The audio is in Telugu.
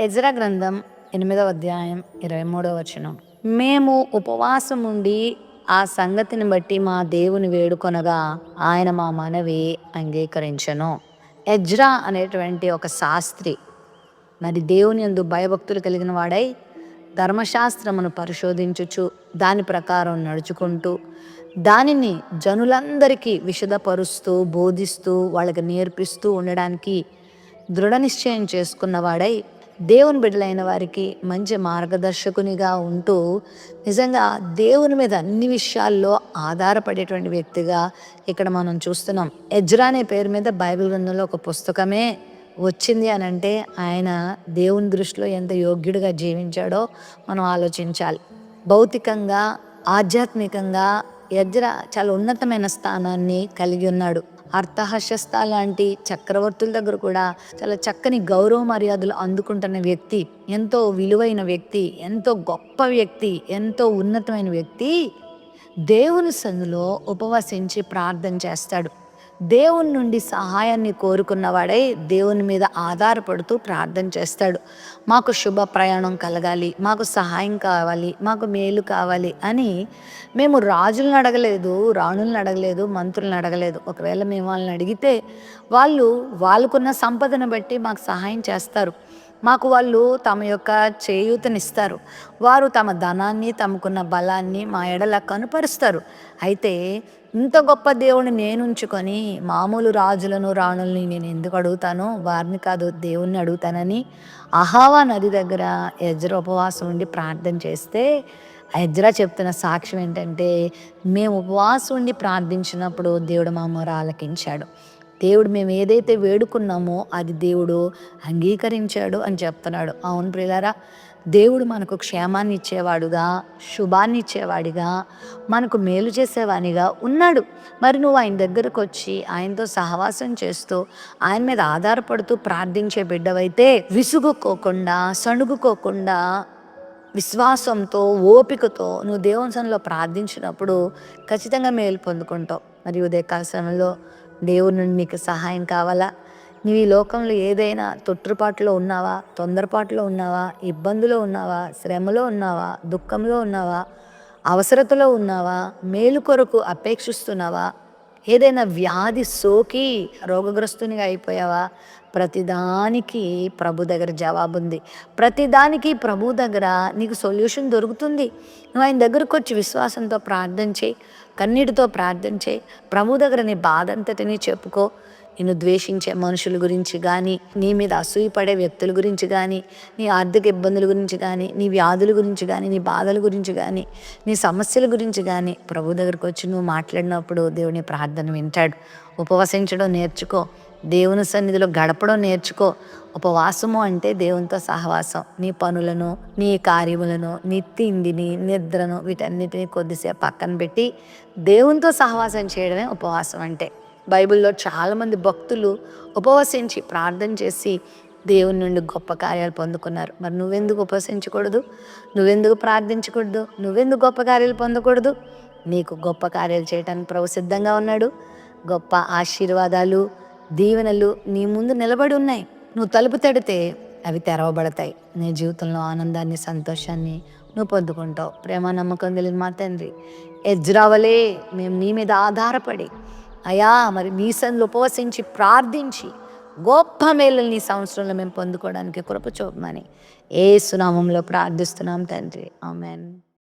ఎజ్రా గ్రంథం ఎనిమిదవ అధ్యాయం ఇరవై మూడవ వచనం. మేము ఉపవాసం ఉండి ఆ సంగతిని బట్టి మా దేవుని వేడుకొనగా ఆయన మా మనవి అంగీకరించను. ఎజ్రా అనేటువంటి ఒక శాస్త్రి మరి దేవుని యందు భయభక్తులు కలిగిన వాడై ధర్మశాస్త్రమును పరిశోధించుచు దాని ప్రకారం నడుచుకుంటూ దానిని జనులందరికీ విషదపరుస్తూ బోధిస్తూ వాళ్ళకి నేర్పిస్తూ ఉండడానికి దృఢ నిశ్చయం చేసుకున్నవాడై దేవుని బిడ్డలైన వారికి మంచి మార్గదర్శకునిగా ఉంటూ నిజంగా దేవుని మీద అన్ని విషయాల్లో ఆధారపడేటువంటి వ్యక్తిగా ఇక్కడ మనం చూస్తున్నాం. ఎజ్రా అనే పేరు మీద బైబిల్ గ్రంథంలో ఒక పుస్తకమే వచ్చింది అని అంటే ఆయన దేవుని దృష్టిలో ఎంత యోగ్యుడిగా జీవించాడో మనం ఆలోచించాలి. భౌతికంగా ఆధ్యాత్మికంగా ఎజ్రా చాలా ఉన్నతమైన స్థానాన్ని కలిగి ఉన్నాడు. అర్థహశస్త లాంటి చక్రవర్తుల దగ్గర కూడా చాలా చక్కని గౌరవ మర్యాదలు అందుకుంటున్న వ్యక్తి ఎంతో విలువైన వ్యక్తి ఎంతో గొప్ప వ్యక్తి ఎంతో ఉన్నతమైన వ్యక్తి దేవుని సందులో ఉపవసించి ప్రార్థన చేస్తాడు. దేవుని నుండి సహాయాన్ని కోరుకున్నవాడై దేవుని మీద ఆధారపడుతూ ప్రార్థన చేస్తాడు. మాకు శుభ ప్రయాణం కలగాలి మాకు సహాయం కావాలి మాకు మేలు కావాలి అని మేము రాజులను అడగలేదు రాణులను అడగలేదు మంత్రులను అడగలేదు. ఒకవేళ మేము వాళ్ళని అడిగితే వాళ్ళు వాళ్ళకున్న సంపదను బట్టి మాకు సహాయం చేస్తారు. మాకు వాళ్ళు తమ యొక్క చేయూతనిస్తారు. వారు తమ ధనాన్ని తమకున్న బలాన్ని మా ఎడల కనుపరుస్తారు. అయితే ఇంత గొప్ప దేవుని నేను ఉంచుకొని మామూలు రాజులను రాణుల్ని నేను ఎందుకు అడుగుతాను? వారిని కాదు దేవుణ్ణి అడుగుతానని అహావా నది దగ్గర ఎజ్ర ఉపవాసం ఉండి ప్రార్థన చేస్తే ఎజ్రా చెప్తున్న సాక్ష్యం ఏంటంటే మేము ఉపవాసం ఉండి ప్రార్థించినప్పుడు దేవుడు మామూలు ఆలకించాడు దేవుడు మేము ఏదైతే వేడుకున్నామో అది దేవుడు అంగీకరించాడు అని చెప్తున్నాడు. అవును ప్రియులారా దేవుడు మనకు క్షేమాన్ని ఇచ్చేవాడుగా శుభాన్ని ఇచ్చేవాడిగా మనకు మేలు చేసేవానిగా ఉన్నాడు. మరి నువ్వు ఆయన దగ్గరకు వచ్చి ఆయనతో సహవాసం చేస్తూ ఆయన మీద ఆధారపడుతూ ప్రార్థించే బిడ్డవైతే విసుగుకోకుండా సణుగుకోకుండా విశ్వాసంతో ఓపికతో నువ్వు దేవంశంలో ప్రార్థించినప్పుడు ఖచ్చితంగా మేలు పొందుకుంటావు. మరియు ఉదయకాల సమయంలో దేవుని నుండి నీకు సహాయం కావాలా? నీవు ఈ లోకంలో ఏదైనా తొట్టుపాటులో ఉన్నావా? తొందరపాటులో ఉన్నావా? ఇబ్బందులో ఉన్నావా? శ్రమలో ఉన్నావా? దుఃఖంలో ఉన్నావా? అవసరతలో ఉన్నావా? మేలు కొరకు అపేక్షిస్తున్నావా? ఏదైనా వ్యాధి సోకి రోగగ్రస్తునిగా అయిపోయావా? ప్రతిదానికి ప్రభు దగ్గర జవాబు ఉంది ప్రతిదానికి ప్రభు దగ్గర నీకు సొల్యూషన్ దొరుకుతుంది. నువ్వు ఆయన దగ్గరకు వచ్చి విశ్వాసంతో ప్రార్థన చేయి కన్నీటితో ప్రార్థన చేయి. ప్రభు దగ్గర నీ బాధ చెప్పుకో. నిన్ను ద్వేషించే మనుషుల గురించి కానీ నీ మీద అసూయపడే వ్యక్తుల గురించి కానీ నీ ఆర్థిక ఇబ్బందుల గురించి కానీ నీ వ్యాధుల గురించి కానీ నీ బాధల గురించి కానీ నీ సమస్యల గురించి కానీ ప్రభు దగ్గరకు వచ్చి నువ్వు మాట్లాడినప్పుడు దేవుని ప్రార్థన వింటాడు. ఉపవసించడం నేర్చుకో. దేవుని సన్నిధిలో గడపడం నేర్చుకో. ఉపవాసము అంటే దేవునితో సహవాసం. నీ పనులను నీ కార్యములను నీ తిండిని నిద్రను వీటన్నిటిని కొద్దిసేపు పక్కన పెట్టి దేవునితో సహవాసం చేయడమే ఉపవాసం అంటే. బైబిల్లో చాలామంది భక్తులు ఉపవసించి ప్రార్థన చేసి దేవుని నుండి గొప్ప కార్యాలు పొందుకున్నారు. మరి నువ్వెందుకు ఉపవసించకూడదు? నువ్వెందుకు ప్రార్థించకూడదు? నువ్వెందుకు గొప్ప కార్యాలు పొందకూడదు? నీకు గొప్ప కార్యాలు చేయడానికి ప్రభు సిద్ధంగా ఉన్నాడు. గొప్ప ఆశీర్వాదాలు దీవెనలు నీ ముందు నిలబడి ఉన్నాయి. నువ్వు తలుపు తడితే అవి తెరవబడతాయి. నీ జీవితంలో ఆనందాన్ని సంతోషాన్ని నువ్వు పొందుకుంటావు. ప్రేమ నమ్మకం తెలియదు మా తండ్రి. ఎజ్రావలే మేము నీ మీద ఆధారపడి అయా మరి మీసన్లు ఉపవసించి ప్రార్థించి గొప్ప మేలుని సంవత్సరంలో మేము పొందుకోవడానికి కృప చూపమని ఏ సునామంలో ప్రార్థిస్తున్నాం తండ్రి. ఆమెన్.